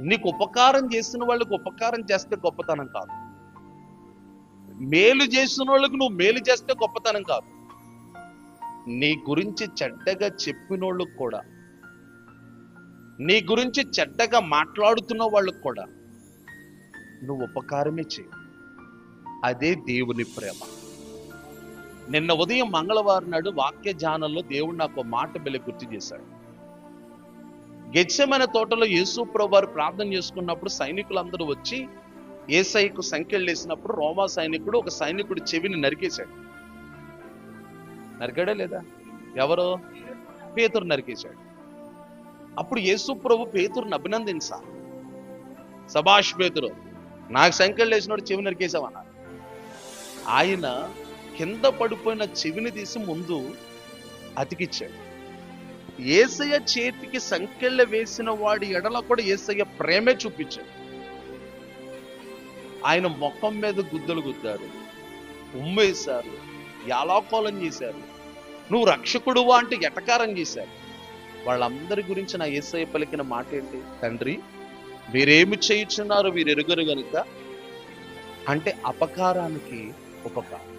నీకు ఉపకారం చేసిన వాళ్ళకి ఉపకారం చేస్తే గొప్పతనం కాదు. మేలు చేసిన వాళ్ళకి నువ్వు మేలు చేస్తే గొప్పతనం కాదు. నీ గురించి చెడ్డగా చెప్పినోళ్ళకు కూడా నీ గురించి చెడ్డగా మాట్లాడుతున్న వాళ్ళకు కూడా నువ్వు ఉపకారమే చేయి. అదే దేవుని ప్రేమ. నిన్న ఉదయం మంగళవారం నాడు వాక్య జానంలో దేవుడు నాకు ఒక మాట బిల్ల గుర్తు చేశాడు. గెచ్చమైన తోటలో యేసు వారు ప్రార్థన చేసుకున్నప్పుడు సైనికులందరూ వచ్చి ఏసైకు సంఖ్యలు వేసినప్పుడు రోమా సైనికుడు ఒక సైనికుడు చెవిని నరికేశాడు. నరికాడా లేదా? ఎవరు? పేతురు నరికేశాడు. అప్పుడు యేసు ప్రభు పేతురుని అభినందించా సభాష్ పేతురు నాకు సంఖ్యలు వేసినోడు చెవి నరికేశావన్నారు ఆయన కింద పడిపోయిన చెవిని తీసి ముందు అతికిచ్చాడు. ఏసయ్య చేతికి సంకెళ్ళ వేసిన వాడి ఎడల కూడా ఏసయ్య ప్రేమే చూపించాడు. ఆయన ముఖం మీద గుద్దలు గుద్దారు. ఉమ్మేశారు. యాలాకోలం చేశారు. నువ్వు రక్షకుడువా? అంటే ఎటకారం చేశారు. వాళ్ళందరి గురించి నా ఏసయ్య పలికిన మాట ఏంటి? తండ్రి మీరేమి చేయుచున్నారు? మీరు ఎరుగరు గనుక? అంటే అపకారానికి ఉపకారం.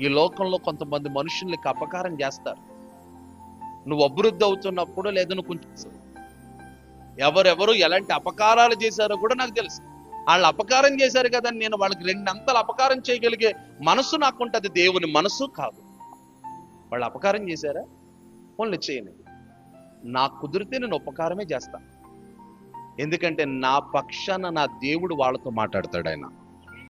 ఈ లోకంలో కొంతమంది మనుషుల్ని అపకారం చేస్తారు. నువ్వు అభివృద్ధి అవుతున్నప్పుడు లేదా నువ్వు కొంచెం ఎవరెవరు ఎలాంటి అపకారాలు చేశారో కూడా నాకు తెలుసు. వాళ్ళు అపకారం చేశారు కదా అని నేను వాళ్ళకి రెండంతలు అపకారం చేయగలిగే మనసు నాకుంటుంది దేవుని మనసు కాదు. వాళ్ళు అపకారం చేశారా? వాళ్ళు చేయని నాకు కుదిరితే నేను ఉపకారమే చేస్తాను ఎందుకంటే నా పక్షాన నా దేవుడు వాళ్ళతో మాట్లాడతాడు ఆయన.